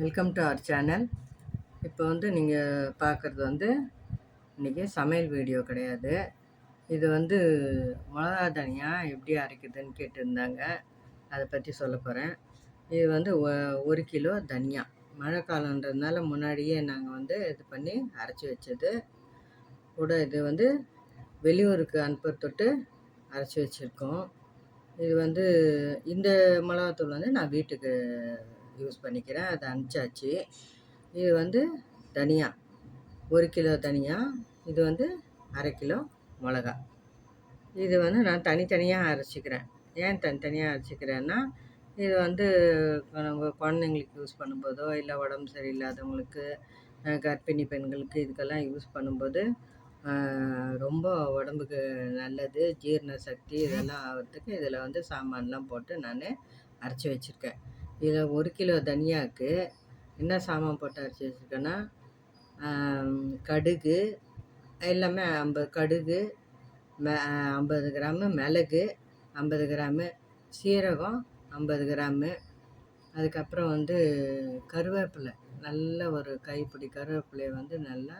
Welcome to our channel இப்போ வந்து நீங்கள் பார்க்குறது வந்து இன்றைக்கி சமையல் வீடியோ கிடையாது. இது வந்து மிளகா தனியாக எப்படி அரைக்குதுன்னு கேட்டிருந்தாங்க. அதை பற்றி சொல்ல போகிறேன் இது வந்து ஒரு கிலோ தனியா. மழை காலன்றதுனால முன்னாடியே நாங்கள் வந்து இது பண்ணி அரைச்சி வச்சது. கூட இது வந்து வெளியூருக்கு அனுப்புறதொட்டு அரைச்சி வச்சுருக்கோம். இது வந்து இந்த மிளகாத்தூள் வந்து நான் வீட்டுக்கு யூஸ் பண்ணிக்கிறேன். அதை அனுப்பிச்சாச்சு. இது வந்து தனியா ஒரு கிலோ தனியா இது வந்து அரை கிலோ மிளகா. இது வந்து நான் தனித்தனியாக அரைச்சிக்கிறேன். ஏன் தனித்தனியாக அரைச்சிக்கிறேன்னா இது வந்து நம்ம குழந்தைங்களுக்கு யூஸ் பண்ணும்போதோ இல்லை உடம்பு சரியில்லாதவங்களுக்கு கர்ப்பிணி பெண்களுக்கு இதுக்கெல்லாம் யூஸ் பண்ணும்போது ரொம்ப உடம்புக்கு நல்லது ஜீரண சக்தி இதெல்லாம் ஆகிறதுக்கு இதில் வந்து சாமான்லாம் போட்டு நான் அரைச்சி வச்சுருக்கேன். இதில் ஒரு கிலோ தனியாவுக்கு என்ன சாமான் போட்டு அரைச்சி வச்சுருக்கேன்னா கடுகு எல்லாமே ஐம்பது கடுகு ஐம்பது கிராமு மிளகு ஐம்பது கிராமு சீரகம் ஐம்பது கிராமு அதுக்கப்புறம் வந்து கருவேப்பிலை நல்ல ஒரு கைப்பிடி கருவேப்பிலையை வந்து நல்லா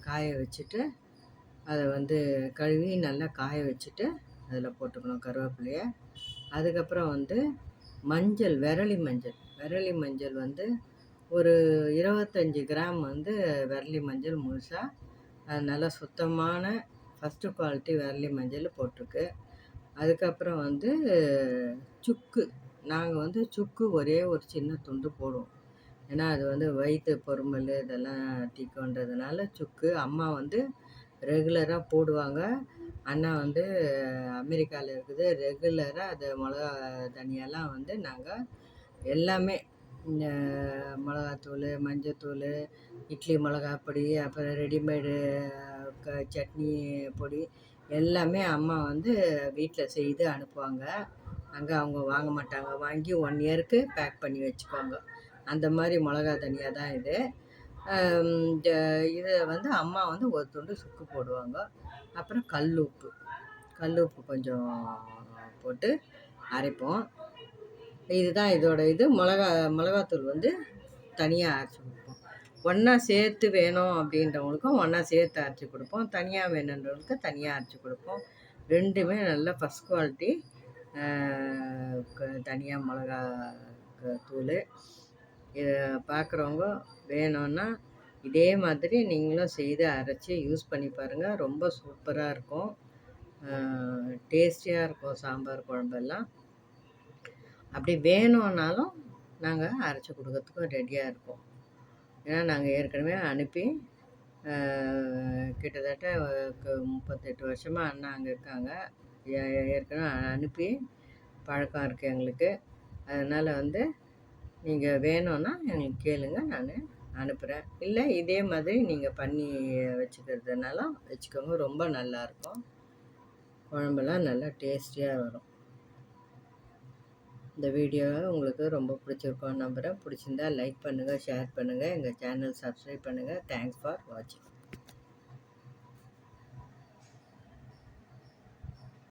காய வச்சுட்டு அதை வந்து கழுவி நல்லா காய வச்சுட்டு அதில் போட்டுக்கணும் கருவேப்பிலையை. அதுக்கப்புறம் வந்து மஞ்சள் விரலி மஞ்சள். விரலி மஞ்சள் வந்து ஒரு இருபத்தஞ்சி கிராம் வந்து விரலி மஞ்சள் முழுசாக நல்லா சுத்தமான ஃபஸ்ட்டு குவாலிட்டி விரலி மஞ்சள் போட்டிருக்கு. அதுக்கப்புறம் வந்து சுக்கு. நாங்கள் வந்து சுக்கு ஒரே ஒரு சின்ன துண்டு போடுவோம். ஏன்னா அது வந்து வயிற்று பொறுமல் இதெல்லாம் தீக்குன்றதுனால சுக்கு. அம்மா வந்து ரெகுலராக போடுவாங்க. அண்ணா வந்து அமெரிக்காவில் இருக்குது. ரெகுலராக அது மிளகா தனியெல்லாம் வந்து நாங்கள் எல்லாமே இந்த மிளகாத்தூள் மஞ்சத்தூள் இட்லி மிளகா பொடி அப்புறம் ரெடிமேடு க சட்னி பொடி எல்லாமே அம்மா வந்து வீட்டில் செய்து அனுப்புவாங்க. அங்கே அவங்க வாங்க மாட்டாங்க. வாங்கி ஒன் இயருக்கு பேக் பண்ணி வச்சுக்குவாங்க. அந்த மாதிரி மிளகா தனியாக தான் இது. இதை வந்து அம்மா வந்து ஒரு துண்டு சுக்கு போடுவாங்க. அப்புறம் கல் உப்பு கல் உப்பு கொஞ்சம் போட்டு அரைப்போம். இதுதான் இதோட இது. மிளகா மிளகாத்தூள் வந்து தனியாக அரைச்சி கொடுப்போம். ஒன்றா சேர்த்து வேணும் அப்படின்றவங்களுக்கும் ஒன்றா சேர்த்து அரைச்சி கொடுப்போம். தனியாக வேணுன்றவங்களுக்கு தனியாக அரைச்சி கொடுப்போம். ரெண்டுமே நல்ல ஃபஸ்ட் குவாலிட்டி தனியாக மிளகா தூள் இதை பார்க்குறவங்க வேணும்னா இதே மாதிரி நீங்களும் செய்து அரைச்சி யூஸ் பண்ணி பாருங்கள் ரொம்ப சூப்பராக இருக்கும். டேஸ்டியாக இருக்கும் சாம்பார் குழம்பெல்லாம். அப்படி வேணும்னாலும் நாங்கள் அரைச்சி கொடுக்கறதுக்கும் ரெடியாக இருக்கோம். ஏன்னா நாங்கள் ஏற்கனவே அனுப்பி கிட்டத்தட்ட முப்பத்தெட்டு வருஷமாக அண்ணா அங்கே இருக்காங்க. ஏற்கனவே அனுப்பி பழக்கம் இருக்குது எங்களுக்கு. அதனால் வந்து நீங்கள் வேணும்னா எங்களுக்கு கேளுங்க நான் அனுப்புகிறேன் இல்லை இதே மாதிரி நீங்கள் பண்ணி வச்சுக்கிறதுனாலும் வச்சுக்கோங்க ரொம்ப நல்லாயிருக்கும் குழம்புலாம் நல்லா டேஸ்டியாக வரும். இந்த வீடியோ உங்களுக்கு ரொம்ப பிடிச்சிருக்கோம் நம்புகிறேன் பிடிச்சிருந்தா லைக் பண்ணுங்கள் ஷேர் பண்ணுங்கள் எங்கள் சேனல் சப்ஸ்கிரைப் பண்ணுங்கள் தேங்க்ஸ் ஃபார் வாட்சிங்